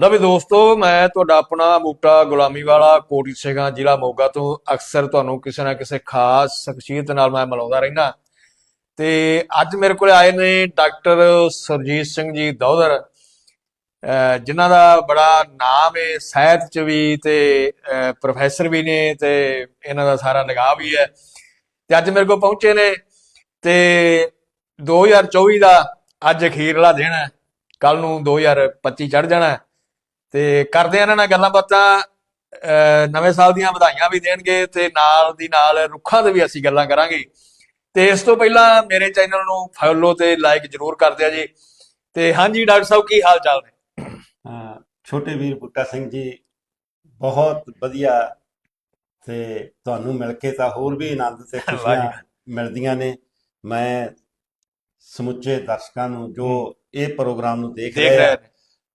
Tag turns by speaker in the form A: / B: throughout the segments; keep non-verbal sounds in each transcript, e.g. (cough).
A: ਲਓ ਦੋਸਤੋ, ਮੈਂ ਤੁਹਾਡਾ ਆਪਣਾ ਬੂਟਾ ਗੁਲਾਮੀ ਵਾਲਾ ਕੋਟੀ ਸਿੰਘਾਂ ਜ਼ਿਲ੍ਹਾ ਮੋਗਾ ਤੋਂ ਅਕਸਰ ਤੁਹਾਨੂੰ ਕਿਸੇ ਨਾ ਕਿਸੇ ਖਾਸ ਸ਼ਖਸੀਅਤ ਨਾਲ ਮੈਂ ਮਿਲਾਉਂਦਾ ਰਹਿਣਾ ਤੇ ਅੱਜ ਮੇਰੇ ਕੋਲ ਆਏ ਨੇ ਡਾਕਟਰ ਸਰਜੀਤ ਸਿੰਘ ਜੀ ਦੌਧਰ, ਅਹ, ਜਿਨ੍ਹਾਂ ਦਾ ਬੜਾ ਨਾਮ ਹੈ ਸਾਹਿਤ ਚ ਵੀ ਤੇ ਪ੍ਰੋਫੈਸਰ ਵੀ ਨੇ ਤੇ ਇਹਨਾਂ ਦਾ ਸਾਰਾ ਨਿਗਾਹ ਵੀ ਹੈ। ਤੇ ਅੱਜ ਮੇਰੇ ਕੋਲ ਪਹੁੰਚੇ ਨੇ ਤੇ 2024 ਦਾ ਅੱਜ ਅਖੀਰਲਾ ਦਿਨ ਹੈ। ਕੱਲ ਨੂੰ 2025 ਚੜ ਜਾਣਾ ਹੈ। ਤੇ ਕਰਦੇ ਆ ਇਹਨਾਂ ਨਾਲ ਗੱਲਾਂ ਬਾਤਾਂ ਨਵੇਂ ਸਾਲ ਦੀਆਂ ਵਧਾਈਆਂ ਵੀ ਦੇਣਗੇ ਤੇ ਨਾਲ ਦੀ ਨਾਲ ਰੁੱਖਾਂ ਦੇ ਵੀ ਅਸੀਂ ਗੱਲਾਂ ਕਰਾਂਗੇ। ਤੇ ਇਸ ਤੋਂ ਪਹਿਲਾਂ ਮੇਰੇ ਚੈਨਲ ਨੂੰ ਫੋਲੋ ਤੇ ਲਾਈਕ ਜਰੂਰ ਕਰ ਦਿਆ ਜੀ। ਤੇ ਹਾਂਜੀ ਡਾਕਟਰ ਸਾਹਿਬ ਕੀ ਹਾਲ ਚਾਲ ਨੇ?
B: ਛੋਟੇ ਵੀਰ ਬੁੱਟਾ ਸਿੰਘ ਜੀ ਬਹੁਤ ਵਧੀਆ ਤੇ ਤੁਹਾਨੂੰ ਮਿਲ ਕੇ ਤਾਂ ਹੋਰ ਵੀ ਆਨੰਦ ਤੇ ਖੁਸ਼ੀਆਂ। ਮਿਲਦੀਆਂ ਨੇ। ਮੈਂ ਸਮੁੱਚੇ ਦਰਸ਼ਕਾਂ ਨੂੰ ਜੋ ਇਹ ਪ੍ਰੋਗਰਾਮ ਨੂੰ ਦੇਖ ਰਹੇ ਆ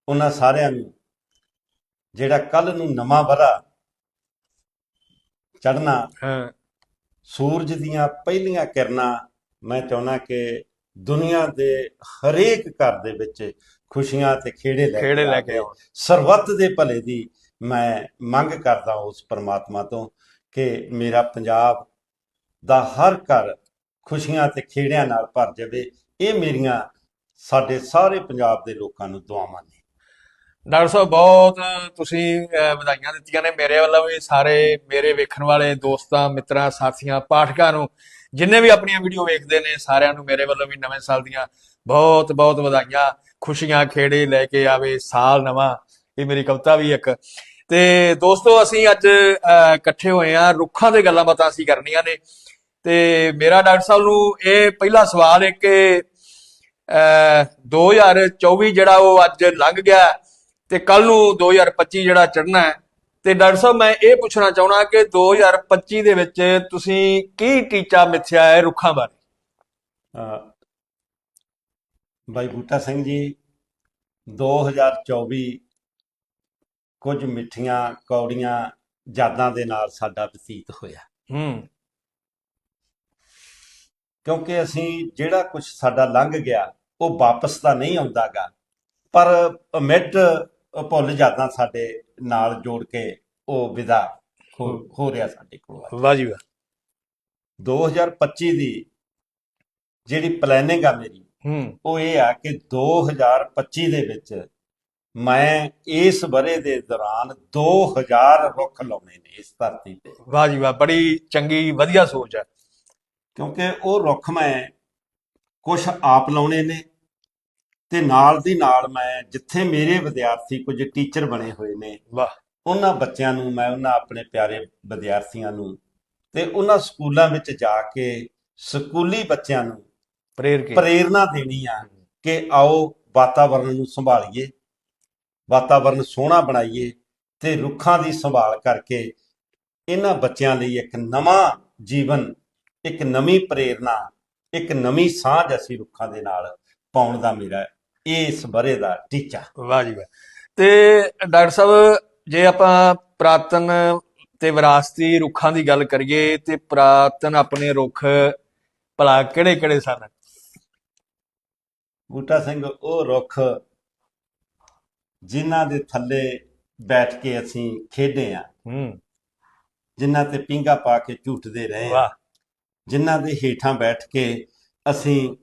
B: ਉਹਨਾਂ ਸਾਰਿਆਂ ਨੂੰ ਜਿਹੜਾ ਕੱਲ ਨੂੰ ਨਵਾਂ ਵਰਾ ਚੜਨਾ
A: ਹਾਂ।
B: ਸੂਰਜ ਦੀਆਂ ਪਹਿਲੀਆਂ ਕਿਰਨਾਂ ਮੈਂ ਚਾਹੁੰਦਾ ਕਿ ਦੁਨੀਆ ਦੇ ਹਰੇਕ ਘਰ ਦੇ ਵਿੱਚ ਖੁਸ਼ੀਆਂ ਤੇ ਖੇੜੇ ਲੈ
A: ਖੇੜੇ ਲੈ ਕੇ
B: ਸਰਬੱਤ ਦੇ ਭਲੇ ਦੀ ਮੈਂ ਮੰਗ ਕਰਦਾ ਉਸ ਪਰਮਾਤਮਾ ਤੋਂ ਕਿ ਮੇਰਾ ਪੰਜਾਬ ਦਾ ਹਰ ਘਰ ਖੁਸ਼ੀਆਂ ਤੇ ਖੇੜਿਆਂ ਨਾਲ ਭਰ ਜਾਵੇ। ਇਹ ਮੇਰੀਆਂ ਸਾਡੇ ਸਾਰੇ ਪੰਜਾਬ ਦੇ ਲੋਕਾਂ ਨੂੰ ਦੁਆਵਾਂ ਨੇ।
A: ਡਾਕਟਰ ਸਾਹਿਬ, ਬਹੁਤ ਤੁਸੀਂ ਵਧਾਈਆਂ ਦਿੱਤੀਆਂ ਨੇ ਮੇਰੇ ਵੱਲੋਂ ਵੀ, ਸਾਰੇ ਮੇਰੇ ਵੇਖਣ ਵਾਲੇ ਦੋਸਤਾਂ, ਮਿੱਤਰਾਂ, ਸਾਥੀਆਂ, ਪਾਠਕਾਂ ਨੂੰ, ਜਿੰਨੇ ਵੀ ਆਪਣੀਆਂ ਵੀਡੀਓ ਵੇਖਦੇ ਨੇ, ਸਾਰਿਆਂ ਨੂੰ ਮੇਰੇ ਵੱਲੋਂ ਵੀ ਨਵੇਂ ਸਾਲ ਦੀਆਂ ਬਹੁਤ ਬਹੁਤ ਵਧਾਈਆਂ, ਖੁਸ਼ੀਆਂ, ਖੇੜੇ ਲੈ ਕੇ ਆਵੇ ਸਾਲ ਨਵਾਂ, ਇਹ ਮੇਰੀ ਕਵਿਤਾ ਵੀ ਇੱਕ। ਤੇ ਦੋਸਤੋ, ਅਸੀਂ ਅੱਜ ਇਕੱਠੇ ਹੋਏ ਆ ਰੁੱਖਾਂ ਦੇ ਗੱਲਾਂ ਬਾਤਾਂ ਅਸੀਂ ਕਰਨੀਆਂ ਨੇ। ਤੇ ਮੇਰਾ ਡਾਕਟਰ ਸਾਹਿਬ ਨੂੰ ਇਹ ਪਹਿਲਾ ਸਵਾਲ ਹੈ ਕਿ, ਅਹ 2024 ਜਿਹੜਾ ਉਹ ਅੱਜ ਲੰਘ ਗਿਆ ਤੇ ਕੱਲ ਨੂੰ 2025 ਜਿਹੜਾ ਚੜ੍ਹਨਾ ਹੈ ਤੇ ਡਾਕਟਰ ਸਾਹਿਬ ਮੈਂ ਇਹ ਪੁੱਛਣਾ ਚਾਹਣਾ ਕਿ 2025 ਦੇ ਵਿੱਚ ਤੁਸੀਂ ਕੀ ਟੀਚਾ ਮਿੱਥਿਆ ਹੈ ਰੁੱਖਾਂ ਬਾਰੇ?
B: ਬਾਈ ਬੂਟਾ ਸਿੰਘ ਜੀ 2024 ਕੁਝ ਮਿੱਠੀਆਂ ਕੌੜੀਆਂ ਯਾਦਾਂ ਦੇ ਨਾਲ ਸਾਡਾ ਬਤੀਤ ਹੋਇਆ।
A: ਹੂੰ।
B: ਕਿਉਂਕਿ ਅਸੀਂ ਜਿਹੜਾ ਕੁਝ ਸਾਡਾ ਲੰਘ ਗਿਆ ਉਹ ਵਾਪਸ ਤਾਂ ਨਹੀਂ ਆਉਂਦਾਗਾ ਪਰ ਅਮਿਟ ਭੁੱਲ ਯਾਦਾਂ ਸਾਡੇ ਨਾਲ ਜੋੜ ਕੇ ਉਹ ਵਿਦਾ ਹੋ ਹੋ। ਰਿਹਾ ਸਾਡੇ ਕੋਲ
A: ਵਾਹ ਜੀ ਵਾਹ।
B: 2025 ਦੀ ਜਿਹੜੀ ਪਲੈਨਿੰਗ ਆ ਮੇਰੀ
A: ਹੂੰ।
B: ਉਹ ਇਹ ਆ ਕਿ 2025 ਦੇ ਵਿੱਚ ਮੈਂ ਇਸ ਬਰੇ ਦੇ ਦੌਰਾਨ 2000 ਰੁੱਖ ਲਾਉਣੇ ਨੇ ਇਸ ਧਰਤੀ ਤੇ।
A: ਵਾਹ ਜੀ ਵਾਹ ਬੜੀ ਚੰਗੀ ਵਧੀਆ ਸੋਚ ਹੈ
B: ਕਿਉਂਕਿ ਉਹ ਰੁੱਖ ਮੈਂ ਕੁਝ ਆਪ ਲਾਉਣੇ ਨੇ ਤੇ ਨਾਲ ਦੀ ਨਾਲ ਮੈਂ ਜਿੱਥੇ ਮੇਰੇ ਵਿਦਿਆਰਥੀ ਕੁਝ ਟੀਚਰ ਬਣੇ ਹੋਏ ਨੇ
A: ਵਾਹ।
B: ਉਹਨਾਂ ਬੱਚਿਆਂ ਨੂੰ ਮੈਂ ਉਹਨਾਂ ਆਪਣੇ ਪਿਆਰੇ ਵਿਦਿਆਰਥੀਆਂ ਨੂੰ ਤੇ ਉਹਨਾਂ ਸਕੂਲਾਂ ਵਿੱਚ ਜਾ ਕੇ ਸਕੂਲੀ ਬੱਚਿਆਂ ਨੂੰ
A: ਪ੍ਰੇਰ ਕੇ।
B: ਪ੍ਰੇਰਣਾ ਦੇਣੀ ਆ ਕਿ ਆਓ ਵਾਤਾਵਰਣ ਨੂੰ ਸੰਭਾਲੀਏ ਵਾਤਾਵਰਣ ਸੋਹਣਾ ਬਣਾਈਏ ਤੇ ਰੁੱਖਾਂ ਦੀ ਸੰਭਾਲ ਕਰਕੇ ਇਹਨਾਂ ਬੱਚਿਆਂ ਲਈ ਇੱਕ ਨਵਾਂ ਜੀਵਨ ਇੱਕ ਨਵੀਂ ਪ੍ਰੇਰਣਾ ਇੱਕ ਨਵੀਂ ਸਾਂਝ ਅਸੀਂ ਰੁੱਖਾਂ ਦੇ ਨਾਲ ਪਾਉਣ ਦਾ ਮੇਰਾ ਇਸ ਬਰੇ ਦਾ ਟੀਚਾ।
A: ਵਾਹ ਜੀ ਵਾਹ। ਤੇ ਡਾਕਟਰ ਸਾਹਿਬ ਜੇ ਆਪਾਂ ਪ੍ਰਾਤਨ ਤੇ ਵਿਰਾਸਤੀ ਰੁੱਖਾਂ ਦੀ ਗੱਲ ਕਰੀਏ ਤੇ ਪ੍ਰਾਤਨ ਆਪਣੇ ਰੁੱਖ ਭਲਾ ਕਿਹੜੇ ਕਿਹੜੇ ਸਨ?
B: ਬੂਟਾ ਸਿੰਘ ਉਹ ਰੁੱਖ ਜਿਨ੍ਹਾਂ ਦੇ ਥੱਲੇ ਬੈਠ ਕੇ ਅਸੀਂ ਖੇਡੇ ਆ
A: ਹੂੰ।
B: ਜਿਨ੍ਹਾਂ ਤੇ ਪਿੰਗਾ ਪਾ ਕੇ ਝੂਟਦੇ ਰਹੇ
A: ਵਾਹ।
B: ਜਿਨ੍ਹਾਂ ਦੇ ਹੇਠਾਂ ਬੈਠ ਕੇ ਅਸੀਂ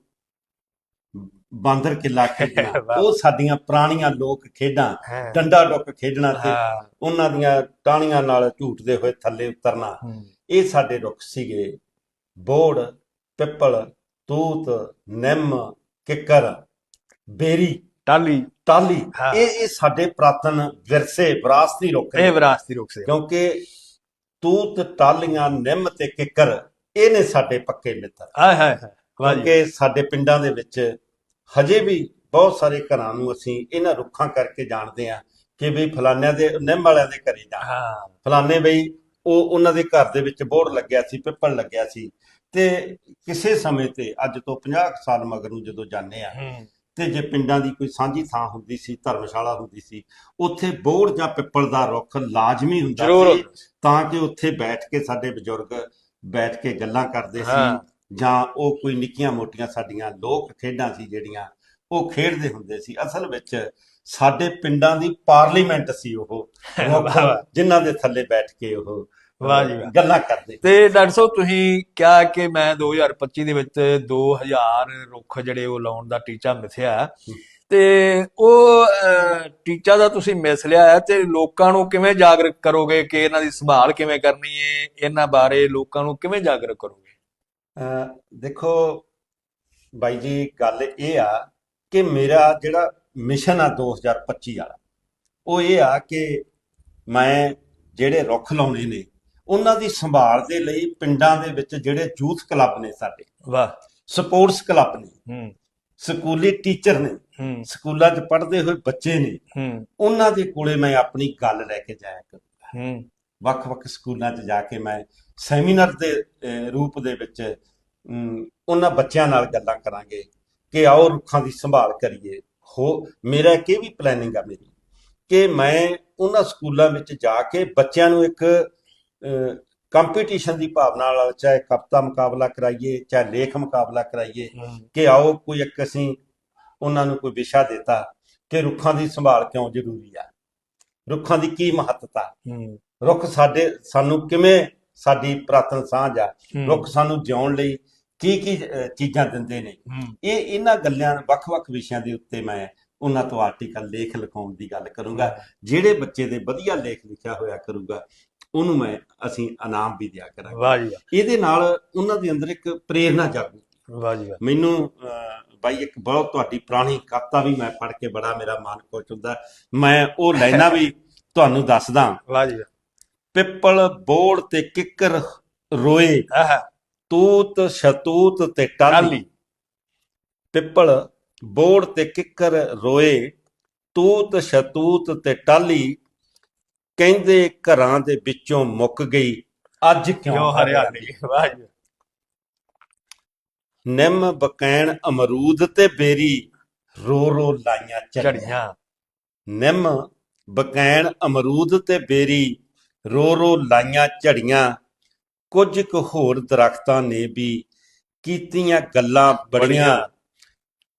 B: ਬਾਂਦਰ ਕਿੱਲਾ (laughs) ਖੇਡਣਾ। ਉਹ ਸਾਡੀਆਂ ਪੁਰਾਣੀਆਂ ਲੋਕ ਖੇਡਾਂ ਡੰਡਾ ਡੁੱਕ ਖੇਡਣਾ ਤੇ ਉਹਨਾਂ ਦੀਆਂ ਟਾਹਣੀਆਂ ਨਾਲ ਝੂਟਦੇ ਹੋਏ ਥੱਲੇ ਉਤਰਨਾ। ਇਹ ਸਾਡੇ ਰੁੱਖ ਸੀਗੇ। ਬੋੜ ਪਿੱਪਲ ਤੂਤ ਨਿੰਮ ਕਿੱਕਰ ਬੇਰੀ
A: ਟਾਲੀ
B: ਟਾਲੀ
A: ਹਾਂ।
B: ਇਹ ਇਹ ਸਾਡੇ ਪ੍ਰਾਤਨ ਵਿਰਸੇ ਵਿਰਾਸਤੀ ਰੁੱਖ
A: ਇਹ ਵਿਰਾਸਤੀ ਰੁੱਖ ਸੀ।
B: ਕਿਉਂਕਿ ਤੂਤ ਟਾਲੀਆਂ ਨਿੰਮ ਤੇ ਕਿੱਕਰ ਇਹ ਨੇ ਸਾਡੇ ਪੱਕੇ ਮਿੱਤਰ।
A: ਆਏ ਹਾਏ ਹਾਏ
B: ਕਿਉਂਕਿ ਸਾਡੇ ਪਿੰਡਾਂ ਦੇ ਵਿੱਚ ਹਜੇ ਵੀ ਬਹੁਤ ਸਾਰੇ ਘਰਾਂ ਨੂੰ ਅਸੀਂ ਇਹਨਾਂ ਰੁੱਖਾਂ ਕਰਕੇ ਜਾਣਦੇ ਆ ਕਿ ਵੀ ਫਲਾਨਿਆਂ ਦੇ ਨਿੰਮ ਵਾਲਿਆਂ ਦੇ ਘਰੇ ਜਾ
A: ਹਾਂ।
B: ਬਈ ਉਹ ਉਹਨਾਂ ਦੇ ਘਰ ਦੇ ਵਿੱਚ ਬੋੜ ਲੱਗਿਆ ਸੀ ਪਿੱਪਲ ਲੱਗਿਆ ਸੀ। ਤੇ ਕਿਸੇ ਸਮੇਂ ਤੇ ਅੱਜ ਤੋਂ 50 ਕੁ ਸਾਲ ਮਗਰ ਨੂੰ ਜਦੋਂ ਜਾਂਦੇ ਆ ਤੇ ਜੇ ਪਿੰਡਾਂ ਦੀ ਕੋਈ ਸਾਂਝੀ ਥਾਂ ਹੁੰਦੀ ਸੀ ਧਰਮਸ਼ਾਲਾ ਹੁੰਦੀ ਸੀ ਉੱਥੇ ਬੋੜ ਜਾਂ ਪਿੱਪਲ ਦਾ ਰੁੱਖ ਲਾਜ਼ਮੀ ਹੁੰਦਾ ਸੀ ਤਾਂ ਕਿ ਉੱਥੇ ਬੈਠ ਕੇ ਸਾਡੇ ਬਜ਼ੁਰਗ ਬੈਠ ਕੇ ਗੱਲਾਂ ਕਰਦੇ। ਸੀ ਜਾਂ ਉਹ ਕੋਈ ਨਿੱਕੀਆਂ ਮੋਟੀਆਂ ਸਾਡੀਆਂ ਲੋਕ ਖੇਡਾਂ ਸੀ ਜਿਹੜੀਆਂ ਉਹ ਖੇਡਦੇ ਹੁੰਦੇ ਸੀ। ਅਸਲ ਵਿੱਚ ਸਾਡੇ ਪਿੰਡਾਂ ਦੀ ਪਾਰਲੀਮੈਂਟ ਸੀ ਉਹ। (laughs) ਜਿਨ੍ਹਾਂ ਦੇ ਥੱਲੇ ਬੈਠ ਕੇ ਉਹ
A: ਵਾਹ ਜੀ ਵਾਹ।
B: ਗੱਲਾਂ ਕਰਦੇ।
A: ਤੇ ਡਾਕਟਰ ਸਾਹਿਬ ਤੁਸੀਂ ਕਿਹਾ ਕਿ ਮੈਂ 2025 ਦੇ ਵਿੱਚ 2000 ਰੁੱਖ ਜਿਹੜੇ ਉਹ ਲਾਉਣ ਦਾ ਟੀਚਾ ਮਿਥਿਆ। ਤੇ ਉਹ ਟੀਚਾ ਦਾ ਤੁਸੀਂ ਮਿਸ ਲਿਆ ਹੈ ਤੇ ਲੋਕਾਂ ਨੂੰ ਕਿਵੇਂ ਜਾਗਰੂਕ ਕਰੋਗੇ? ਕਿ ਇਹਨਾਂ ਦੀ ਸੰਭਾਲ ਕਿਵੇਂ ਕਰਨੀ ਹੈ? ਇਹਨਾਂ ਬਾਰੇ ਲੋਕਾਂ ਨੂੰ ਕਿਵੇਂ ਜਾਗਰੂਕ ਕਰੋਗੇ?
B: ਦੇਖੋ ਬਾਈ ਜੀ ਗੱਲ ਇਹ ਆ ਕਿ ਮੇਰਾ ਜਿਹੜਾ ਮਿਸ਼ਨ ਆ 2025 ਵਾਲਾ ਉਹ ਇਹ ਆ ਕਿ ਮੈਂ ਜਿਹੜੇ ਰੁੱਖ ਲਾਉਣੇ ਨੇ ਉਹਨਾਂ ਦੀ ਸੰਭਾਲ ਦੇ ਲਈ ਪਿੰਡਾਂ ਦੇ ਵਿੱਚ ਜਿਹੜੇ ਯੂਥ ਕਲੱਬ ਨੇ ਸਾਡੇ
A: ਵਾਹ।
B: ਸਪੋਰਟਸ ਕਲੱਬ ਨੇ
A: ਹੂੰ।
B: ਸਕੂਲੀ ਟੀਚਰ ਨੇ ਸਕੂਲਾਂ 'ਚ ਪੜ੍ਹਦੇ ਹੋਏ ਬੱਚੇ ਨੇ ਉਹਨਾਂ ਦੇ ਕੋਲੇ ਮੈਂ ਆਪਣੀ ਗੱਲ ਲੈ ਕੇ ਜਾਇਆ ਕਰੂੰਗਾ।
A: ਹੂੰ।
B: ਵੱਖ-ਵੱਖ ਸਕੂਲਾਂ 'ਚ ਜਾ ਕੇ ਮੈਂ ਸੈਮੀਨਾਰ ਦੇ ਰੂਪ ਦੇ ਵਿੱਚ ਉਹਨਾਂ ਬੱਚਿਆਂ ਨਾਲ ਗੱਲਾਂ ਕਰਾਂਗੇ ਕਿ ਆਓ ਰੁੱਖਾਂ ਦੀ ਸੰਭਾਲ ਕਰੀਏ। ਹੋ ਮੇਰਾ ਇਹ ਵੀ ਪਲੈਨਿੰਗ ਆ ਮੇਰੀ ਕਿ ਮੈਂ ਉਹਨਾਂ ਸਕੂਲਾਂ ਵਿੱਚ ਜਾ ਕੇ ਬੱਚਿਆਂ ਨੂੰ ਇੱਕ ਕੰਪੀਟੀਸ਼ਨ ਦੀ ਭਾਵਨਾ ਨਾਲ ਚਾਹੇ ਕਵਿਤਾ ਮੁਕਾਬਲਾ ਕਰਾਈਏ ਚਾਹੇ ਲੇਖ ਮੁਕਾਬਲਾ ਕਰਾਈਏ ਕਿ ਆਓ ਕੋਈ ਇੱਕ ਅਸੀਂ ਉਹਨਾਂ ਨੂੰ ਕੋਈ ਵਿਸ਼ਾ ਦਿੱਤਾ ਕਿ ਰੁੱਖਾਂ ਦੀ ਸੰਭਾਲ ਕਿਉਂ ਜ਼ਰੂਰੀ ਆ। ਰੁੱਖਾਂ ਦੀ ਕੀ ਮਹੱਤਤਾ? ਰੁੱਖ ਸਾਡੇ ਸਾਨੂੰ ਕਿਵੇਂ ਸਾਡੀ ਪ੍ਰਾਤਨ ਸਾਂਝ ਆ? ਰੁੱਖ ਸਾਨੂੰ ਜਿਉਣ ਲਈ ਕੀ ਕੀ ਚੀਜ਼ਾਂ ਦਿੰਦੇ ਨੇ? ਇਹ ਇਹਨਾਂ ਗੱਲਾਂ ਵੱਖ-ਵੱਖ ਵਿਸ਼ਿਆਂ ਦੇ ਉੱਤੇ ਮੈਂ ਉਹਨਾਂ ਤੋਂ ਆਰਟੀਕਲ ਲੇਖ ਲਿਖਾਉਣ ਦੀ ਗੱਲ ਕਰੂੰਗਾ। ਜਿਹੜੇ ਬੱਚੇ ਦੇ ਵਧੀਆ ਲੇਖ ਲਿਖਿਆ ਹੋਇਆ ਕਰੂਗਾ ਉਹਨੂੰ ਮੈਂ ਅਸੀਂ ਇਨਾਮ ਵੀ ਦਿਆ ਕਰਾਂਗੇ।
A: ਵਾਹ ਜੀ
B: ਇਹਦੇ ਨਾਲ ਉਹਨਾਂ ਦੇ ਅੰਦਰ ਇੱਕ ਪ੍ਰੇਰਣਾ ਜਾਗੂ।
A: ਵਾਹ ਜੀ।
B: ਮੈਨੂੰ ਬਾਈ ਇੱਕ ਬਹੁਤ ਤੁਹਾਡੀ ਪੁਰਾਣੀ ਕਵਿਤਾ ਵੀ ਮੈਂ ਪੜ੍ਹ ਕੇ ਬੜਾ ਮੇਰਾ ਮਨ ਖੁਸ਼ ਹੁੰਦਾ। ਮੈਂ ਉਹ ਲਾਈਨਾਂ ਵੀ ਤੁਹਾਨੂੰ ਦੱਸਦਾ।
A: ਵਾਹ ਜੀ।
B: ਪਿੱਪਲ ਬੋੜ ਤੇ ਕਿੱਕਰ ਰੋਏ।
A: ਆਹ।
B: ਤੂਤ ਸ਼ਤੂਤ ਤੇ ਟਾਲੀ। ਪਿੱਪਲ ਬੋੜ ਤੇ ਕਿੱਕਰ ਰੋਏ ਤੂਤ ਸ਼ਤੂਤ ਤੇ ਟਾਲੀ। ਕਹਿੰਦੇ ਘਰਾਂ ਦੇ ਵਿੱਚੋਂ ਮੁੱਕ ਗਈ। ਅੱਜ ਕਿਉਂ
A: ਹਰਿਆਲੀ? ਵਾਹ ਜੀ।
B: ਨਿੰਮ ਬਕੈਣ ਅਮਰੂਦ ਤੇ ਬੇਰੀ ਰੋ ਰੋ ਲਾਈਆਂ ਝੜੀਆਂ।
A: ਝੜੀਆਂ।
B: ਨਿੰਮ ਬਕੈਣ ਅਮਰੂਦ ਤੇ ਬੇਰੀ ਰੋ ਰੋ ਲਾਈਆਂ ਝੜੀਆਂ। ਕੁਝ ਕੁ ਹੋਰ ਦਰਖਤਾਂ ਨੇ ਵੀ ਕੀਤੀਆਂ ਗੱਲਾਂ ਬੜੀਆਂ।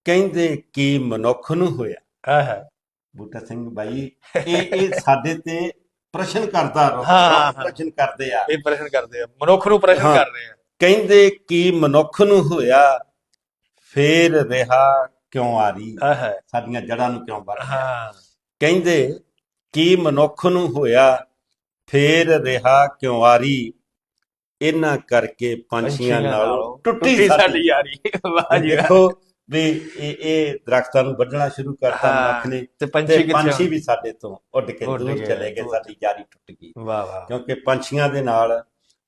B: ਕਹਿੰਦੇ ਕੀ ਮਨੁੱਖ ਨੂੰ ਹੋਇਆ।
A: ਆਹ
B: ਬੂਟਾ ਸਿੰਘ ਬਾਈ ਇਹ ਇਹ ਸਾਡੇ ਤੇ ਪ੍ਰਸ਼ਨ ਕਰਦਾ ਰੋ
A: ਹਾਂ।
B: ਪ੍ਰਸ਼ਨ ਕਰਦੇ ਆ।
A: ਇਹ ਪ੍ਰਸ਼ਨ ਕਰਦੇ ਆ। ਮਨੁੱਖ ਨੂੰ ਪ੍ਰਸ਼ਨ। ਕਰ ਰਹੇ ਆ।
B: ਕਹਿੰਦੇ ਕੀ ਮਨੁੱਖ ਨੂੰ ਹੋਇਆ ਫੇਰ ਰਿਹਾ ਕਿਉਂ ਆ ਰਹੀ ਸਾਡੀਆਂ ਜੜ੍ਹਾਂ ਨੂੰ ਕਿਉਂ
A: ਹਾਂ।
B: ਕਹਿੰਦੇ ਕੀ ਮਨੁੱਖ ਨੂੰ ਹੋਇਆ ਫੇਰ ਰਿਹਾ ਕਿਉਂ ਆਰੀ ਇਹਨਾਂ ਕਰਕੇ ਪੰਛੀਆਂ ਨਾਲੋਂ ਟੁੱਟੀ ਸਾਡੀ
A: ਯਾਰੀ ਵਾਹ ਜੀ।
B: ਦੇਖੋ ਵੀ ਇਹ ਇਹ ਦਰਖਤਾਂ ਨੂੰ ਵੱਢਣਾ ਸ਼ੁਰੂ ਕਰਤਾ
A: ਹਾਂ,
B: ਮਨੁੱਖ ਨੇ
A: ਤੇ ਪੰਛੀ
B: ਵੀ ਸਾਡੇ ਤੋਂ ਉੱਡ ਕੇ ਦੂਰ ਚਲੇ ਗਏ। ਸਾਡੀ ਯਾਰੀ ਟੁੱਟ ਗਈ
A: ਵਾਹ ਵਾਹ
B: ਕਿਉਂਕਿ ਪੰਛੀਆਂ ਦੇ ਨਾਲ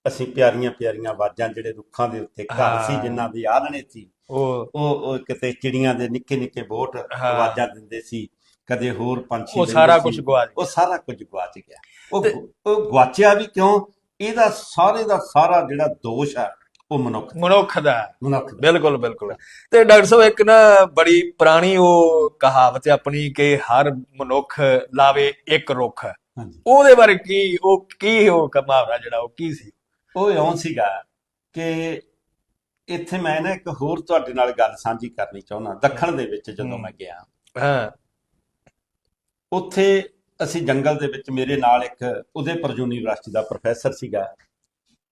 B: ਅਸੀਂ ਪਿਆਰੀਆਂ ਪਿਆਰੀਆਂ ਆਵਾਜ਼ਾਂ ਜਿਹੜੇ ਰੁੱਖਾਂ ਦੇ ਉੱਤੇ ਘਰ ਸੀ। ਜਿਨ੍ਹਾਂ ਦੀ ਆਲਣੇ ਸੀ
A: ਉਹ
B: ਉਹ ਕਿਤੇ ਚਿੜੀਆਂ ਦੇ ਨਿੱਕੇ ਨਿੱਕੇ ਬੋਟ। ਆਵਾਜ਼ਾਂ ਦਿੰਦੇ ਸੀ ਕਦੇ ਹੋਰ ਪੰਛੀ
A: ਉਹ ਸਾਰਾ। ਕੁਝ ਗਵਾ
B: ਉਹ ਸਾਰਾ ਕੁਝ ਗਵਾਚ ਗਿਆ ਉਹ ਉਹ ਗਵਾਚਿਆ ਵੀ ਕਿਉਂ? ਇਹਦਾ ਸਾਰੇ ਦਾ ਸਾਰਾ ਜਿਹੜਾ ਦੋਸ਼ ਆ ਉਹ ਮਨੁੱਖ
A: ਮਨੁੱਖ ਦਾ।
B: ਮਨੁੱਖ
A: ਬਿਲਕੁਲ ਬਿਲਕੁਲ। ਤੇ ਡਾਕਟਰ ਸਾਹਿਬ ਇੱਕ ਨਾ ਬੜੀ ਪੁਰਾਣੀ ਉਹ ਕਹਾਵਤ ਹੈ ਆਪਣੀ ਕਿ ਹਰ ਮਨੁੱਖ ਲਾਵੇ ਇੱਕ ਰੁੱਖ।
B: ਹਾਂਜੀ।
A: ਉਹਦੇ ਬਾਰੇ ਕੀ ਉਹ ਕੀ ਉਹ ਮੁਹਾਵਰਾ ਜਿਹੜਾ ਉਹ ਕੀ ਸੀ?
B: ਉਹ ਇਉਂ ਸੀਗਾ ਕਿ ਇੱਥੇ ਮੈਂ ਨਾ ਇੱਕ ਹੋਰ ਤੁਹਾਡੇ ਨਾਲ ਗੱਲ ਸਾਂਝੀ ਕਰਨੀ ਚਾਹੁੰਦਾ ਦੱਖਣ ਦੇ ਵਿੱਚ ਜਦੋਂ। ਮੈਂ ਗਿਆ।
A: ਹਾਂ।
B: ਉੱਥੇ ਅਸੀਂ ਜੰਗਲ ਦੇ ਵਿੱਚ ਮੇਰੇ ਨਾਲ ਇੱਕ ਉਦੈਪੁਰ ਯੂਨੀਵਰਸਿਟੀ ਦਾ ਪ੍ਰੋਫੈਸਰ ਸੀਗਾ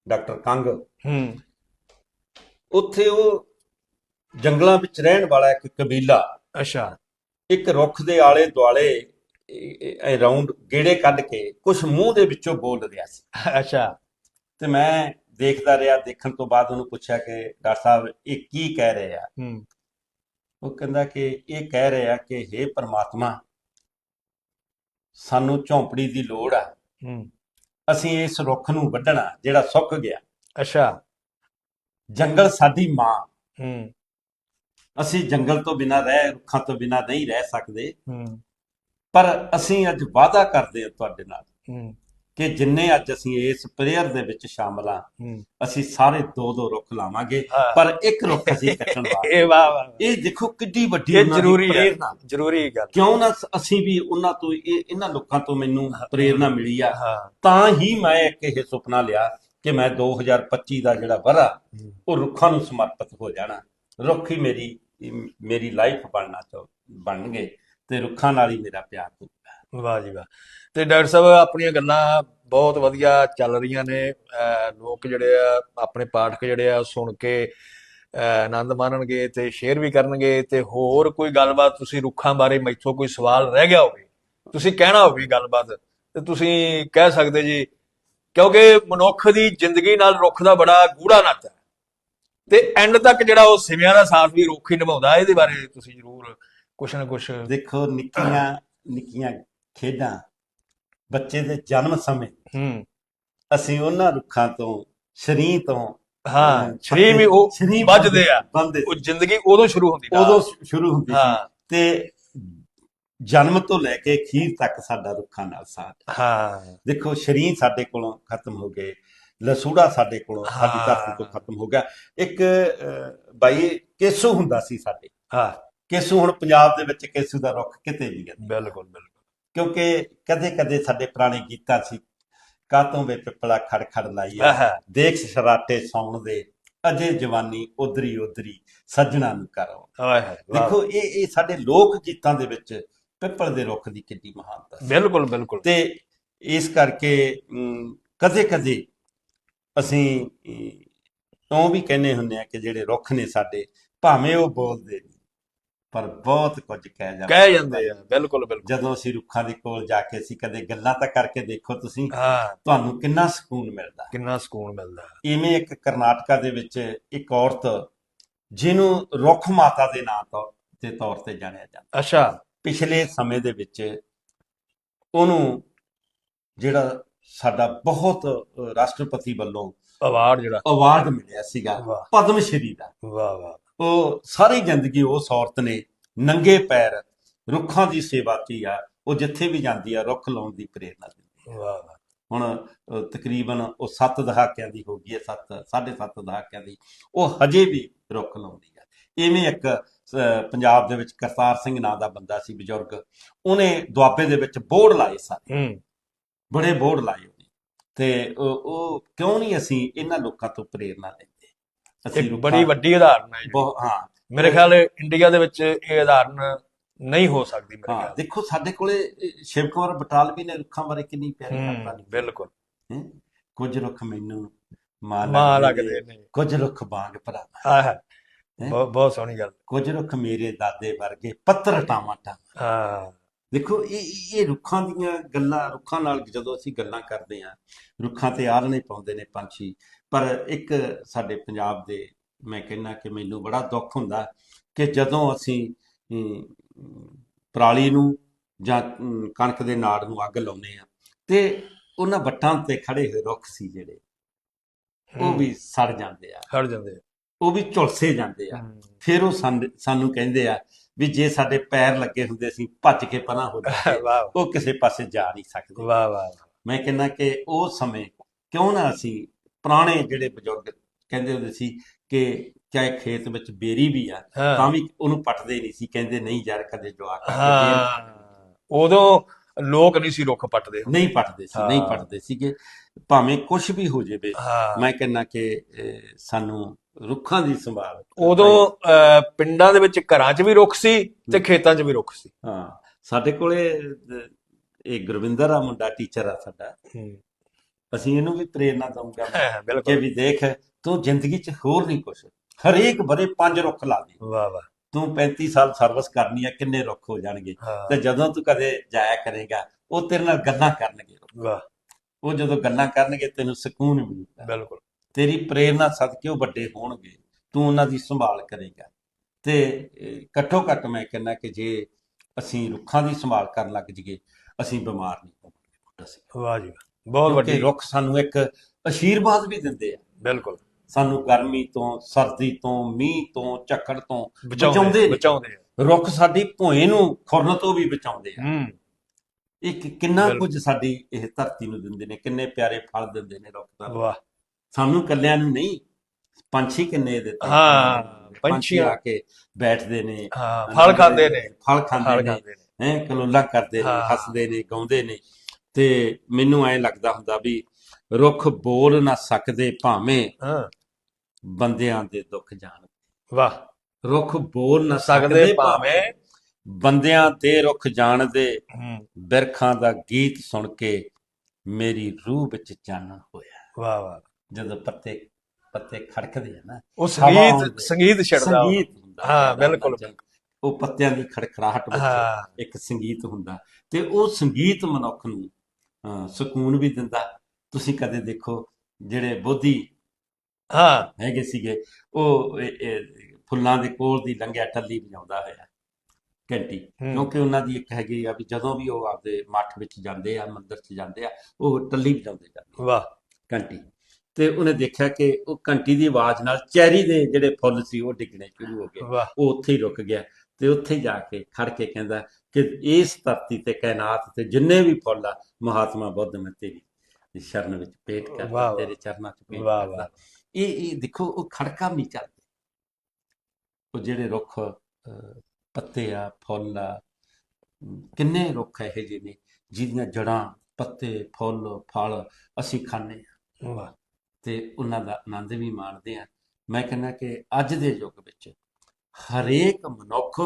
B: ਡਾਕਟਰ ਕੰਗ।
A: ਹੂੰ।
B: ਉੱਥੇ ਉਹ ਜੰਗਲਾਂ ਵਿੱਚ ਰਹਿਣ ਵਾਲਾ ਇੱਕ ਕਬੀਲਾ
A: ਅੱਛਾ।
B: ਇੱਕ ਰੁੱਖ ਦੇ ਆਲੇ ਦੁਆਲੇ ਅਰਾਊਂਡ ਗੇੜੇ ਕੱਢ ਕੇ ਕੁਝ ਮੂੰਹ ਦੇ ਵਿੱਚੋਂ ਬੋਲ ਰਿਹਾ ਸੀ।
A: ਅੱਛਾ।
B: ਤੇ ਮੈਂ ਦੇਖਦਾ ਰਿਹਾ ਦੇਖਣ ਤੋਂ ਬਾਅਦ ਉਹਨੂੰ ਪੁੱਛਿਆ ਕਿ ਡਾਕਟਰ ਸਾਹਿਬ ਇਹ ਕੀ ਕਹਿ ਰਹੇ ਆ?
A: ਹੂੰ।
B: ਉਹ ਕਹਿੰਦਾ ਕਿ ਇਹ ਕਹਿ ਰਹੇ ਆ ਕਿ हे ਪ੍ਰਮਾਤਮਾ ਸਾਨੂੰ ਝੌਂਪੜੀ ਦੀ ਲੋੜ ਆ।
A: ਹੂੰ।
B: ਅਸੀਂ ਇਸ ਰੁੱਖ ਨੂੰ ਵੱਢਣਾ ਜਿਹੜਾ ਸੁੱਕ ਗਿਆ।
A: ਅੱਛਾ।
B: ਜੰਗਲ ਸਾਡੀ ਮਾਂ।
A: ਹੂੰ।
B: ਅਸੀਂ ਜੰਗਲ ਤੋਂ ਬਿਨਾਂ ਰਹਿ ਰੁੱਖਾਂ ਤੋਂ ਬਿਨਾਂ ਨਹੀਂ ਰਹਿ ਸਕਦੇ।
A: ਹੂੰ।
B: ਪਰ ਅਸੀਂ ਅੱਜ ਵਾਅਦਾ ਕਰਦੇ ਹਾਂ ਤੁਹਾਡੇ ਨਾਲ।
A: ਹੂੰ।
B: ਕਿ ਜਿੰਨੇ ਅੱਜ ਅਸੀਂ ਇਸ ਪ੍ਰੇਅਰ ਦੇ ਵਿੱਚ ਸ਼ਾਮਲ ਆ ਅਸੀਂ ਸਾਰੇ ਦੋ ਦੋ ਰੁੱਖ ਲਾਵਾਂਗੇ। ਪਰ ਇੱਕ ਰੁੱਖ ਅਸੀਂ ਕੱਟਣ ਵਾਲੇ
A: ਇਹ ਵਾਹ ਵਾਹ
B: ਇਹ ਦੇਖੋ ਕਿੱਡੀ ਵੱਡੀ
A: ਇਹ ਜ਼ਰੂਰੀ ਹੈ
B: ਪ੍ਰੇਰਨਾ
A: ਜ਼ਰੂਰੀ ਗੱਲ।
B: ਕਿਉਂ ਨਾ ਅਸੀਂ ਵੀ ਉਹਨਾਂ ਤੋਂ ਇਹ ਇਹਨਾਂ ਲੋਕਾਂ ਤੋਂ ਮੈਨੂੰ ਪ੍ਰੇਰਨਾ ਮਿਲੀ ਆ। ਤਾਂ ਹੀ ਮੈਂ ਇੱਕ ਇਹ ਸੁਪਨਾ ਲਿਆ ਕਿ ਮੈਂ 2025 ਦਾ ਜਿਹੜਾ ਵਰਾ। ਉਹ ਰੁੱਖਾਂ ਨੂੰ ਸਮਰਪਿਤ ਹੋ ਜਾਣਾ। ਰੁੱਖ ਹੀ ਮੇਰੀ ਮੇਰੀ ਲਾਈਫ ਬਣਨਾ ਚਾਹ ਬਣਨਗੇ ਤੇ ਰੁੱਖਾਂ ਨਾਲ ਹੀ ਮੇਰਾ ਪਿਆਰ
A: ਵਾਹ ਜੀ ਵਾਹ। ਤੇ ਡਾਕਟਰ ਸਾਹਿਬ ਆਪਣੀਆਂ ਗੱਲਾਂ ਬਹੁਤ ਵਧੀਆ ਚੱਲ ਰਹੀਆਂ ਨੇ। ਲੋਕ ਜਿਹੜੇ ਆ ਆਪਣੇ ਪਾਠਕ ਜਿਹੜੇ ਆ ਸੁਣ ਕੇ ਆਨੰਦ ਮਾਣਨਗੇ ਤੇ ਸ਼ੇਅਰ ਵੀ ਕਰਨਗੇ। ਤੇ ਹੋਰ ਕੋਈ ਗੱਲਬਾਤ ਤੁਸੀਂ ਰੁੱਖਾਂ ਬਾਰੇ ਮੈਥੋਂ ਕੋਈ ਸਵਾਲ ਰਹਿ ਗਿਆ ਹੋਵੇ ਤੁਸੀਂ ਕਹਿਣਾ ਹੋਵੇ ਗੱਲਬਾਤ ਤੇ ਤੁਸੀਂ ਕਹਿ ਸਕਦੇ ਜੀ। ਕਿਉਂਕਿ ਮਨੁੱਖ ਦੀ ਜ਼ਿੰਦਗੀ ਨਾਲ ਰੁੱਖ ਦਾ ਬੜਾ ਗੂੜਾ ਨਾਤਾ ਹੈ। ਤੇ ਐਂਡ ਤੱਕ ਜਿਹੜਾ ਉਹ ਸਿਵਿਆਂ ਦਾ ਸਾਥ ਵੀ ਰੁੱਖ ਹੀ ਨਿਭਾਉਂਦਾ ਇਹਦੇ ਬਾਰੇ ਤੁਸੀਂ ਜ਼ਰੂਰ ਕੁਛ ਨਾ ਕੁਛ
B: ਦੇਖੋ ਨਿੱਕੀਆਂ ਨਿੱਕੀਆਂ ਖੇਡਾਂ ਬੱਚੇ ਦੇ ਜਨਮ ਸਮੇਂ।
A: ਹੂੰ।
B: ਅਸੀਂ ਉਹਨਾਂ ਰੁੱਖਾਂ ਤੋਂ ਸ਼ਰੀਂ ਤੋਂ
A: ਹਾਂ ਸ਼ਰੀਰ ਵੀ ਉਹ
B: ਸ਼ਰੀਂ
A: ਵੱਜਦੇ ਆ।
B: ਬੰਦੇ।
A: ਉਹ ਜ਼ਿੰਦਗੀ ਉਦੋਂ ਸ਼ੁਰੂ ਹੁੰਦੀ
B: ਉਦੋਂ ਸ਼ੁਰੂ ਹੁੰਦੀ
A: ਹਾਂ।
B: ਤੇ ਜਨਮ ਤੋਂ ਲੈ ਕੇ ਅਖੀਰ ਤੱਕ ਸਾਡਾ ਰੁੱਖਾਂ ਨਾਲ ਸਾਥ।
A: ਹਾਂ।
B: ਦੇਖੋ ਸ਼ਰੀਂ ਸਾਡੇ ਕੋਲੋਂ ਖਤਮ ਹੋ ਗਏ। ਲਸੂੜਾ ਸਾਡੇ ਕੋਲੋਂ ਸਾਡੀ। ਧਰਤੀ ਤੋਂ ਖਤਮ ਹੋ ਗਿਆ। ਇੱਕ ਬਾਈ ਕੇਸੂ ਹੁੰਦਾ ਸੀ ਸਾਡੇ।
A: ਹਾਂ।
B: ਕੇਸੂ ਹੁਣ ਪੰਜਾਬ ਦੇ ਵਿੱਚ ਕੇਸੂ ਦਾ ਰੁੱਖ ਕਿਤੇ ਨਹੀਂ। ਹੈ
A: ਬਿਲਕੁਲ ਬਿਲਕੁਲ।
B: ਕਿਉਂਕਿ ਕਦੇ ਕਦੇ ਸਾਡੇ ਪੁਰਾਣੇ ਗੀਤਾਂ ਸੀ ਕਾਤੋਂ ਵੇ ਪਿੱਪਲਾ ਖੜ ਖੜ ਲਾਈਆ ਦੇਖ ਸ਼ਰਾਟੇ ਸੌਣ ਦੇ ਅਜੇ ਜਵਾਨੀ ਉਧਰੀ ਉਧਰੀ ਸੱਜਣਾ ਨੂੰ ਕਰੋ
A: ਹਾਏ ਹਾਏ ਵਾਹ।
B: ਦੇਖੋ ਇਹ ਇਹ ਸਾਡੇ ਲੋਕ ਗੀਤਾਂ ਦੇ ਵਿੱਚ ਪਿੱਪਲ ਦੇ ਰੁੱਖ ਦੀ ਕਿੰਨੀ ਮਹਾਨਤਾ
A: ਬਿਲਕੁਲ ਬਿਲਕੁਲ।
B: ਤੇ ਇਸ ਕਰਕੇ ਕਦੇ ਕਦੇ ਅਸੀਂ ਉਹ ਵੀ ਕਹਿੰਦੇ ਹੁੰਦੇ ਆ ਕਿ ਜਿਹੜੇ ਰੁੱਖ ਨੇ ਸਾਡੇ ਭਾਵੇਂ ਉਹ ਬੋਲਦੇ ਨਹੀਂ ਪਰ ਬਹੁਤ ਕੁਝ ਕਹਿ ਜਾਂਦੇ
A: ਕਹਿ ਜਾਂਦੇ ਆ ਬਿਲਕੁਲ ਬਿਲਕੁਲ।
B: ਜਦੋਂ ਅਸੀਂ ਰੁੱਖਾਂ ਦੇ ਕੋਲ ਜਾ ਕੇ ਅਸੀਂ ਕਦੇ ਗੱਲਾਂ ਤਾਂ ਕਰਕੇ ਦੇਖੋ ਤੁਸੀਂ
A: ਹਾਂ।
B: ਤੁਹਾਨੂੰ ਕਿੰਨਾ ਸਕੂਨ ਮਿਲਦਾ।
A: ਕਿੰਨਾ ਸਕੂਨ ਮਿਲਦਾ।
B: ਇਵੇਂ ਇੱਕ ਕਰਨਾਟਕਾ ਦੇ ਵਿੱਚ ਇੱਕ ਔਰਤ ਜਿਹਨੂੰ ਰੁੱਖ ਮਾਤਾ ਦੇ ਨਾਂ ਤੋਂ ਦੇ ਤੌਰ ਤੇ ਜਾਣਿਆ ਜਾਂਦਾ।
A: ਅੱਛਾ।
B: ਪਿਛਲੇ ਸਮੇਂ ਦੇ ਵਿੱਚ ਉਹਨੂੰ ਜਿਹੜਾ ਸਾਡਾ ਬਹੁਤ ਰਾਸ਼ਟਰਪਤੀ ਵੱਲੋਂ
A: ਅਵਾਰਡ ਜਿਹੜਾ।
B: ਅਵਾਰਡ ਮਿਲਿਆ ਸੀਗਾ ਪਦਮ ਸ਼੍ਰੀ ਦਾ।
A: ਵਾਹ ਵਾਹ।
B: ਉਹ ਸਾਰੀ ਜ਼ਿੰਦਗੀ ਉਸ ਔਰਤ ਨੇ ਨੰਗੇ ਪੈਰ ਰੁੱਖਾਂ ਦੀ ਸੇਵਾ ਕੀਤੀ ਆ ਉਹ ਜਿੱਥੇ ਵੀ ਜਾਂਦੀ ਆ ਰੁੱਖ ਲਾਉਣ ਦੀ ਪ੍ਰੇਰਨਾ ਦਿੰਦੀ
A: ਵਾਹ ਵਾਹ।
B: ਹੁਣ ਤਕਰੀਬਨ ਉਹ 7 ਦਹਾਕਿਆਂ ਦੀ ਹੋ ਗਈ ਹੈ 7 7.5 ਦਹਾਕਿਆਂ ਦੀ ਉਹ ਹਜੇ ਵੀ ਰੁੱਖ ਲਾਉਂਦੀ ਆ। ਇਵੇਂ ਇੱਕ ਪੰਜਾਬ ਦੇ ਵਿੱਚ ਕਰਤਾਰ ਸਿੰਘ ਨਾਂ ਦਾ ਬੰਦਾ ਸੀ ਬਜ਼ੁਰਗ। ਉਹਨੇ ਦੁਆਬੇ ਦੇ ਵਿੱਚ ਬੋਰਡ ਲਾਏ ਸਾਰੇ।
A: ਹੂੰ।
B: ਬੜੇ ਬੋਰਡ ਲਾਏ ਤੇ ਉਹ ਉਹ ਕਿਉਂ ਨਹੀਂ ਅਸੀਂ ਇਹਨਾਂ ਲੋਕਾਂ ਤੋਂ ਪ੍ਰੇਰਨਾ ਲੈਂਦੇ ਅਸੀਂ
A: ਇੱਕ ਬੜੀ ਵੱਡੀ ਉਦਾਹਰਨ ਹੈ।
B: ਬਹੁਤ ਹਾਂ।
A: ਮੇਰੇ ਖਿਆਲ ਇੰਡੀਆ ਦੇ ਵਿੱਚ ਇਹ ਉਦਾਹਰਨ ਨਹੀਂ ਹੋ ਸਕਦੀ ਮੇਰੇ ਖਿਆਲ।
B: ਦੇਖੋ ਸਾਡੇ ਕੋਲੇ ਅ, ਸ਼ਿਵ ਕੁਮਾਰ ਬਟਾਲਵੀ ਨੇ ਰੁੱਖਾਂ ਬਾਰੇ ਕਿੰਨੀ ਪਿਆਰੀ
A: ਹੂੰ
B: ਕਹਾਣੀ
A: ਬਿਲਕੁਲ?
B: ਕੁਝ ਰੁੱਖ ਮੈਨੂੰ ਮਾਂ ਲੱਗਦੇ ਨੇ, ਕੁਝ ਰੁੱਖ ਬਾਗ ਭਰਾ
A: ਆਹ ਬਹੁਤ ਬਹੁਤ ਸੋਹਣੀ ਗੱਲ।
B: ਕੁਝ ਰੁੱਖ ਮੇਰੇ ਦਾਦੇ ਵਰਗੇ ਪੱਤਰ ਟਾਮਾਟਾ
A: ਹਾਂ।
B: ਦੇਖੋ ਇਹ ਇਹ- ਰੁੱਖਾਂ ਦੀਆਂ ਗੱਲਾਂ ਰੁੱਖਾਂ ਨਾਲ ਜਦੋਂ ਅਸੀਂ ਗੱਲਾਂ ਕਰਦੇ ਹਾਂ ਰੁੱਖਾਂ ਤੇ ਆਲਣੇ ਪਾਉਂਦੇ ਨੇ ਪੰਛੀ। ਪਰ ਇੱਕ ਸਾਡੇ ਪੰਜਾਬ ਦੇ ਮੈਂ ਕਹਿੰਨਾ ਕਿ ਮੈਨੂੰ ਬੜਾ ਦੁੱਖ ਹੁੰਦਾ ਕਿ ਜਦੋਂ ਅਸੀਂ ਪਰਾਲੀ ਨੂੰ ਜਾਂ ਕਣਕ ਦੇ ਨਾੜ ਨੂੰ ਅੱਗ ਲਾਉਂਦੇ ਆ ਤੇ ਉਹਨਾਂ ਵੱਟਾਂ ਤੇ ਖੜੇ ਹੋਏ ਰੁੱਖ ਸੀ ਜਿਹੜੇ ਉਹ ਵੀ ਸੜ ਜਾਂਦੇ ਆ।
A: ਖੜ ਜਾਂਦੇ
B: ਉਹ ਵੀ ਝੁਲਸੇ ਜਾਂਦੇ ਆ।
A: ਆ।
B: ਫਿਰ ਉਹ ਸਾਨੂੰ ਕਹਿੰਦੇ ਆ ਵੀ ਜੇ ਸਾਡੇ ਪੈਰ ਲੱਗੇ ਹੁੰਦੇ ਸੀ ਭੱਜ ਕੇ ਪਰਾਂ ਹੋ ਜਾਂਦੇ
A: ਵਾਹ।
B: ਉਹ ਕਿਸੇ ਪਾਸੇ ਜਾ ਨਹੀਂ ਸਕਦੇ।
A: ਵਾਹ ਵਾਹ
B: ਮੈਂ ਕਹਿੰਦਾ ਕਿ ਉਹ ਸਮੇਂ ਕਿਉਂ ਨਾ ਅਸੀਂ ਪੁਰਾਣੇ ਜਿਹੜੇ ਬਜ਼ੁਰਗ ਕਹਿੰਦੇ ਹੁੰਦੇ ਸੀ ਕਿ ਚਾਹੇ ਖੇਤ ਵਿੱਚ ਬੇਰੀ ਵੀ ਆ ਤਾਂ ਵੀ ਉਹਨੂੰ ਪੱਟਦੇ ਨਹੀਂ ਸੀ ਕਹਿੰਦੇ ਨਹੀਂ ਯਾਰ ਕਦੇ ਜਵਾਕ ਆ ਕੇ
A: ਹਾਂ ਉਦੋਂ ਲੋਕ ਨਹੀਂ ਸੀ ਰੁੱਖ ਪੱਟਦੇ
B: ਨਹੀਂ ਪੱਟਦੇ ਸੀ ਨਹੀਂ। ਪੱਟਦੇ ਸੀਗੇ ਭਾਵੇਂ ਕੁਝ ਵੀ ਹੋ ਜਾਵੇ। ਮੈਂ ਕਹਿੰਦਾ ਕਿ ਸਾਨੂੰ ਰੁੱਖਾਂ ਦੀ ਸੰਭਾਲ।
A: ਉਦੋਂ ਪਿੰਡਾਂ ਦੇ ਵਿੱਚ ਘਰਾਂ 'ਚ ਵੀ ਰੁੱਖ ਸੀ ਤੇ ਖੇਤਾਂ 'ਚ ਵੀ ਰੁੱਖ ਸੀ।
B: ਹਾਂ ਸਾਡੇ ਕੋਲੇ ਇਹ ਗੁਰਵਿੰਦਰ ਆ ਮੁੰਡਾ ਟੀਚਰ ਆ ਸਾਡਾ। ਅਸੀਂ ਇਹਨੂੰ ਵੀ
A: ਹਾਂ,
B: ਕਿ
A: ਬਿਲਕੁਲ।
B: ਵੀ ਦੇਖ ਤੂੰ ਜ਼ਿੰਦਗੀ 'ਚ ਹੋਰ ਨਹੀਂ ਕੁਛ। ਹਰੇਕ ਬਰੇ ਪੰਜ ਰੁੱਖ ਲਾ ਦੇ।
A: ਵਾਹ ਵਾਹ।
B: ਤੂੰ 35 ਸਾਲ ਸਰਵਿਸ ਕਰਨੀ ਆ ਕਿੰਨੇ ਰੁੱਖ ਹੋ ਜਾਣਗੇ। ਤੇ ਜਦੋਂ ਤੂੰ ਕਦੇ ਜਾਇਆ ਕਰੇਗਾ ਉਹ ਤੇਰੇ ਨਾਲ ਗੱਲਾਂ ਕਰਨਗੇ।
A: ਵਾਹ।
B: ਉਹ ਜਦੋਂ ਗੱਲਾਂ ਕਰਨਗੇ ਤੈਨੂੰ ਸਕੂਨ ਮਿਲੂਗਾ।
A: ਬਿਲਕੁਲ।
B: ਤੇਰੀ ਪ੍ਰੇਰਨਾ ਸਦਕੇ ਉਹ ਵੱਡੇ ਹੋਣਗੇ ਤੂੰ ਉਹਨਾਂ ਦੀ ਸੰਭਾਲ ਕਰੇਗਾ। ਤੇ ਘੱਟੋ ਘੱਟ ਮੈਂ ਕਹਿੰਦਾ ਕਿ ਜੇ ਅਸੀਂ ਰੁੱਖਾਂ ਦੀ ਸੰਭਾਲ ਕਰਨ ਲੱਗ ਜਾਈਏ ਅਸੀਂ ਬਿਮਾਰ ਨਹੀਂ ਹੋਵਾਂਗੇ
A: ਵਾਹ ਜੀ। ਬਹੁਤ ਵੱਡੀ
B: ਰੁੱਖ ਸਾਨੂੰ ਇੱਕ ਅਸ਼ੀਰਵਾਦ ਵੀ ਦਿੰਦੇ ਆ।
A: ਬਿਲਕੁਲ।
B: ਸਾਨੂੰ ਗਰਮੀ ਤੋਂ ਸਰਦੀ ਤੋਂ ਮੀਂਹ ਤੋਂ ਝੱਖੜ ਤੋਂ
A: ਬਚਾਉਂਦੇ
B: ਬਚਾਉਂਦੇ। ਰੁੱਖ ਸਾਡੀ ਭੋਏ ਨੂੰ ਖੁਰਨ ਤੋਂ ਵੀ ਬਚਾਉਂਦੇ ਆ।
A: ਹੂੰ।
B: ਇਹ ਕਿੰਨਾ। ਕੁਝ ਸਾਡੀ ਇਹ ਧਰਤੀ ਨੂੰ ਦਿੰਦੇ ਨੇ ਕਿੰਨੇ ਪਿਆਰੇ ਫਲ ਦਿੰਦੇ ਨੇ ਰੁੱਖ ਤਾਂ
A: ਵਾਹ।
B: ਸਾਨੂੰ ਕੱਲਿਆਂ ਨੂੰ ਨਹੀਂ ਪੰਛੀ ਕਿੰਨੇ ਦਿੱਤੇ
A: ਹਾਂ,
B: ਪੰਛੀ ਆ ਕੇ ਬੈਠਦੇ ਨੇ।
A: ਹਾਂ ਫਲ ਖਾਂਦੇ ਨੇ।
B: ਫਲ ਖਾਂਦੇ ਨੇ ਹੈ ਕਲੋਲਾ ਕਰਦੇ ਨੇ। ਹੱਸਦੇ ਨੇ ਗਾਉਂਦੇ ਨੇ। ਤੇ ਮੈਨੂੰ ਐ ਲੱਗਦਾ ਹੁੰਦਾ ਵੀ ਰੁੱਖ ਬੋਲ ਨਾ ਸਕਦੇ ਭਾਵੇਂ
A: ਹਾਂ।
B: ਬੰਦਿਆਂ ਦੇ ਦੁੱਖ ਜਾਣ।
A: ਵਾਹ।
B: ਰੁੱਖ ਬੋਲ ਨਾ
A: ਸਕਦੇ ਭਾਵੇਂ
B: ਬੰਦਿਆਂ ਤੇ ਰੁੱਖ ਜਾਣਦੇ ਬਿਰਖਾਂ ਦਾ ਗੀਤ ਸੁਣ ਕੇ ਮੇਰੀ ਰੂਹ ਵਿੱਚ ਚਾਨਣ ਹੋਇਆ।
A: ਵਾਹ ਵਾਹ।
B: ਜਦੋਂ ਪੱਤੇ ਪੱਤੇ ਖੜਕਦੇ ਆ ਨਾ।
A: ਉਹ ਸੰਗੀਤ। ਸੰਗੀਤ
B: ਹੁੰਦਾ
A: ਹਾਂ, ਬਿਲਕੁਲ।
B: ਉਹ ਪੱਤਿਆਂ ਦੀ ਖੜਖੜਾਹਟ ਵਿੱਚ ਇੱਕ ਸੰਗੀਤ ਹੁੰਦਾ। ਤੇ ਉਹ ਸੰਗੀਤ ਮਨੁੱਖ ਨੂੰ ਸਕੂਨ ਵੀ ਦਿੰਦਾ। ਤੁਸੀਂ ਕਦੇ ਦੇਖੋ ਜਿਹੜੇ ਬੋਧੀ
A: ਹਾਂ।
B: ਹੈਗੇ ਸੀਗੇ ਉਹ ਫੁੱਲਾਂ ਦੇ ਕੋਲ ਦੀ ਲੰਘਿਆ ਟੱਲੀ ਵਜਾਉਂਦਾ ਹੋਇਆ ਘੰਟੀ। ਕਿਉਂਕਿ ਉਹਨਾਂ ਦੀ ਇੱਕ ਹੈਗੀ ਆ ਵੀ ਜਦੋਂ ਵੀ ਉਹ ਆਪਦੇ ਮੱਠ ਵਿੱਚ ਜਾਂਦੇ ਆ ਮੰਦਿਰ 'ਚ ਜਾਂਦੇ ਆ ਉਹ ਟੱਲੀ ਵਜਾਉਂਦੇ ਜਾਂਦੇ
A: ਵਾਹ।
B: ਘੰਟੀ। ਤੇ ਉਹਨੇ ਦੇਖਿਆ ਕਿ ਉਹ ਘੰਟੀ ਦੀ ਆਵਾਜ਼ ਨਾਲ ਚੈਰੀ ਦੇ ਜਿਹੜੇ ਫੁੱਲ ਸੀ ਉਹ ਡਿੱਗਣੇ ਸ਼ੁਰੂ ਹੋ ਗਏ। ਉਹ ਉੱਥੇ ਹੀ ਰੁਕ ਗਿਆ ਤੇ ਉੱਥੇ ਜਾ ਕੇ ਖੜ ਕੇ ਕਹਿੰਦਾ ਕਿ ਇਸ ਧਰਤੀ ਤੇ ਕਾਇਨਾਤ ਤੇ ਜਿੰਨੇ ਵੀ ਫੁੱਲ ਆ ਮਹਾਤਮਾ ਬੁੱਧ ਮੈਂ ਤੇਰੀ ਸ਼ਰਨ ਵਿੱਚ
A: ਵਾਹ,
B: ਕਰਦਾ। ਤੇਰੇ ਚਰਨਾਂ 'ਚ
A: ਵਾਹ,
B: ਕਰਦਾ। ਇਹ ਇਹ ਦੇਖੋ ਉਹ ਖੜਕਾ ਵੀ ਨਹੀਂ ਚੱਲਦੇ। ਉਹ ਜਿਹੜੇ ਰੁੱਖ ਪੱਤੇ ਆ ਫੁੱਲ ਆ ਕਿੰਨੇ ਰੁੱਖ ਇਹੋ ਜਿਹੇ ਨੇ ਜਿਹਦੀਆਂ ਜੜਾਂ ਪੱਤੇ ਫੁੱਲ ਫਲ ਅਸੀਂ ਖਾਂਦੇ ਆ
A: ਵਾਹ।
B: ਤੇ ਉਹਨਾਂ ਦਾ ਆਨੰਦ ਵੀ ਮਾਣਦੇ ਆ। ਮੈਂ ਕਹਿੰਦਾ ਕਿ ਅੱਜ ਦੇ ਯੁੱਗ ਵਿੱਚ ਹਰੇਕ ਮਨੁੱਖ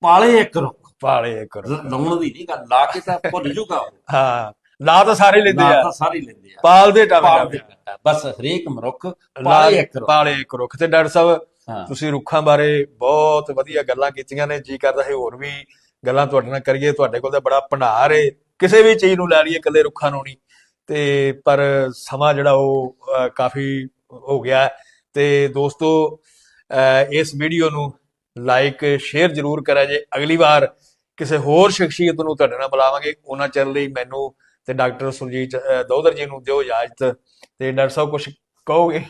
B: ਪਾਲੇ ਇੱਕ ਰੁੱਖ।
A: ਪਾਲੇ ਕਰੋ
B: ਲ- ਲਾਉਣ ਦੀ ਨਹੀਂ ਗੱਲ ਲਾ ਕੇ ਤਾਂ ਭੁੱਲ ਜੂਗਾ
A: ਹਾਂ ਲਾ ਤਾਂ ਸਾਰੇ ਲੈਂਦੇ
B: ਲਾ
A: ਆ।
B: ਤਾਂ ਸਾਰੇ ਲੈਂਦੇ ਆ।
A: ਪਾਲਦੇ ਟਾਵੇਂ।
B: ਬਸ ਹਰੇਕ ਮਨੁੱਖ ਪਾਲੇ ਇੱਕ ਰੁੱਖ।
A: ਪਾਲੇ ਇੱਕ ਰੁੱਖ। ਤੇ ਡਾਕਟਰ ਸਾਹਿਬ ਤੁਸੀਂ ਰੁੱਖਾਂ ਬਾਰੇ ਬਹੁਤ ਵਧੀਆ ਗੱਲਾਂ ਕੀਤੀਆਂ ਨੇ। ਜੀ ਕਰਦਾ ਹੈ ਹੋਰ ਵੀ ਗੱਲਾਂ ਤੁਹਾਡੇ ਨਾਲ ਕਰੀਏ। ਤੁਹਾਡੇ ਕੋਲ ਤਾਂ ਬੜਾ ਭੰਡਾਰ ਏ। ਕਿਸੇ ਵੀ ਚੀਜ਼ ਨੂੰ ਲੈ ਲਈਏ ਇਕੱਲੇ ਰੁੱਖਾਂ ਨੂੰ ਨਹੀਂ। ਤੇ ਪਰ ਸਮਾਂ ਜਿਹੜਾ ਉਹ ਕਾਫੀ ਹੋ ਗਿਆ। ਤੇ ਦੋਸਤੋ ਇਸ ਵੀਡੀਓ ਨੂੰ ਲਾਈਕ ਸ਼ੇਅਰ ਜਰੂਰ ਕਰਿਆ ਜੇ। ਅਗਲੀ ਵਾਰ ਕਿਸੇ ਹੋਰ ਸ਼ਖਸੀਅਤ ਨੂੰ ਤੁਹਾਡੇ ਨਾਲ ਬੁਲਾਵਾਂਗੇ। ਉਹਨਾਂ ਚਿਰ ਲਈ ਮੈਨੂੰ ਤੇ ਡਾਕਟਰ ਸੁਰਜੀਤ ਦੋਦਰ ਜੀ ਨੂੰ ਦਿਓ ਇਜਾਜ਼ਤ। ਤੇ ਡਾਕਟਰ ਸਾਹਿਬ ਕੁਝ ਕਹੋਗੇ?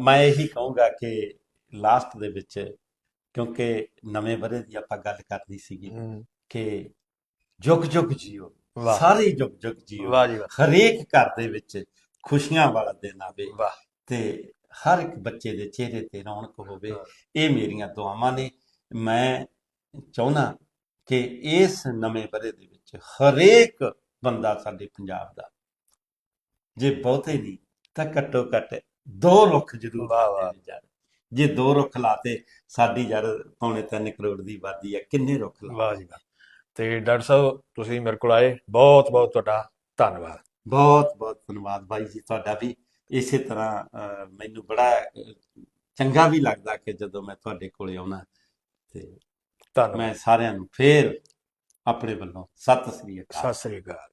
B: ਮੈਂ ਇਹੀ ਕਹੂੰਗਾ ਕਿ ਲਾਸਟ ਦੇ ਵਿੱਚ ਕਿਉਂਕਿ ਨਵੇਂ ਬਰੇ ਦੀ ਆਪਾਂ ਗੱਲ ਕਰਨੀ ਸੀਗੀ ਕਿ ਜੁਗ ਜੁਗ ਜੀਓ।
A: ਵਾਹ।
B: ਸਾਰੇ ਜੁਗ ਜੁਗ ਜੀਓ।
A: ਵਾਹ ਜੀ ਵਾਹ।
B: ਹਰੇਕ ਘਰ ਦੇ ਵਿੱਚ ਖੁਸ਼ੀਆਂ ਵਾਲਾ ਦਿਨ ਆਵੇ
A: ਵਾਹ।
B: ਤੇ ਹਰ ਇੱਕ ਬੱਚੇ ਦੇ ਚਿਹਰੇ ਤੇ ਰੌਣਕ ਹੋਵੇ। ਇਹ ਮੇਰੀਆਂ ਦੁਆਵਾਂ ਨੇ। ਮੈਂ ਚਾਹੁੰਦਾ ਕਿ ਇਸ ਨਵੇਂ ਬਰੇ ਦੇ ਵਿੱਚ ਹਰੇਕ ਬੰਦਾ ਸਾਡੇ ਪੰਜਾਬ ਦਾ ਜੇ ਬਹੁਤੇ ਨਹੀਂ ਤਾਂ ਘੱਟੋ ਘੱਟ ਦੋ ਰੁੱਖ ਜ਼ਰੂਰ
A: ਵਾਹ,
B: ਲਾਉਣੇ
A: ਵਾਹ।
B: ਯਾਰ ਜੇ ਦੋ ਰੁੱਖ ਲਾਤੇ ਸਾਡੀ ਯਾਰ ਪੌਣੇ 3 ਕਰੋੜ ਦੀ ਆਬਾਦੀ ਹੈ ਕਿੰਨੇ ਰੁੱਖ ਲਾ
A: ਵਾਹ ਜੀ ਵਾਹ। ਤੇ ਡਾਕਟਰ ਸਾਹਿਬ ਤੁਸੀਂ ਮੇਰੇ ਕੋਲ ਆਏ। ਬਹੁਤ ਬਹੁਤ ਤੁਹਾਡਾ ਧੰਨਵਾਦ।
B: ਬਹੁਤ ਬਹੁਤ ਧੰਨਵਾਦ ਬਾਈ ਜੀ ਤੁਹਾਡਾ ਵੀ। ਇਸੇ ਤਰ੍ਹਾਂ ਮੈਨੂੰ ਬੜਾ ਚੰਗਾ ਵੀ ਲੱਗਦਾ ਕਿ ਜਦੋਂ ਮੈਂ ਤੁਹਾਡੇ ਕੋਲੇ ਆਉਣਾ ਤੇ
A: ਧੰਨਵਾਦ।
B: ਮੈਂ ਸਾਰਿਆਂ ਨੂੰ ਫੇਰ ਆਪਣੇ ਵੱਲੋਂ ਸਤਿ ਸ੍ਰੀ ਅਕਾਲ।
A: ਸਤਿ ਸ੍ਰੀ ਅਕਾਲ।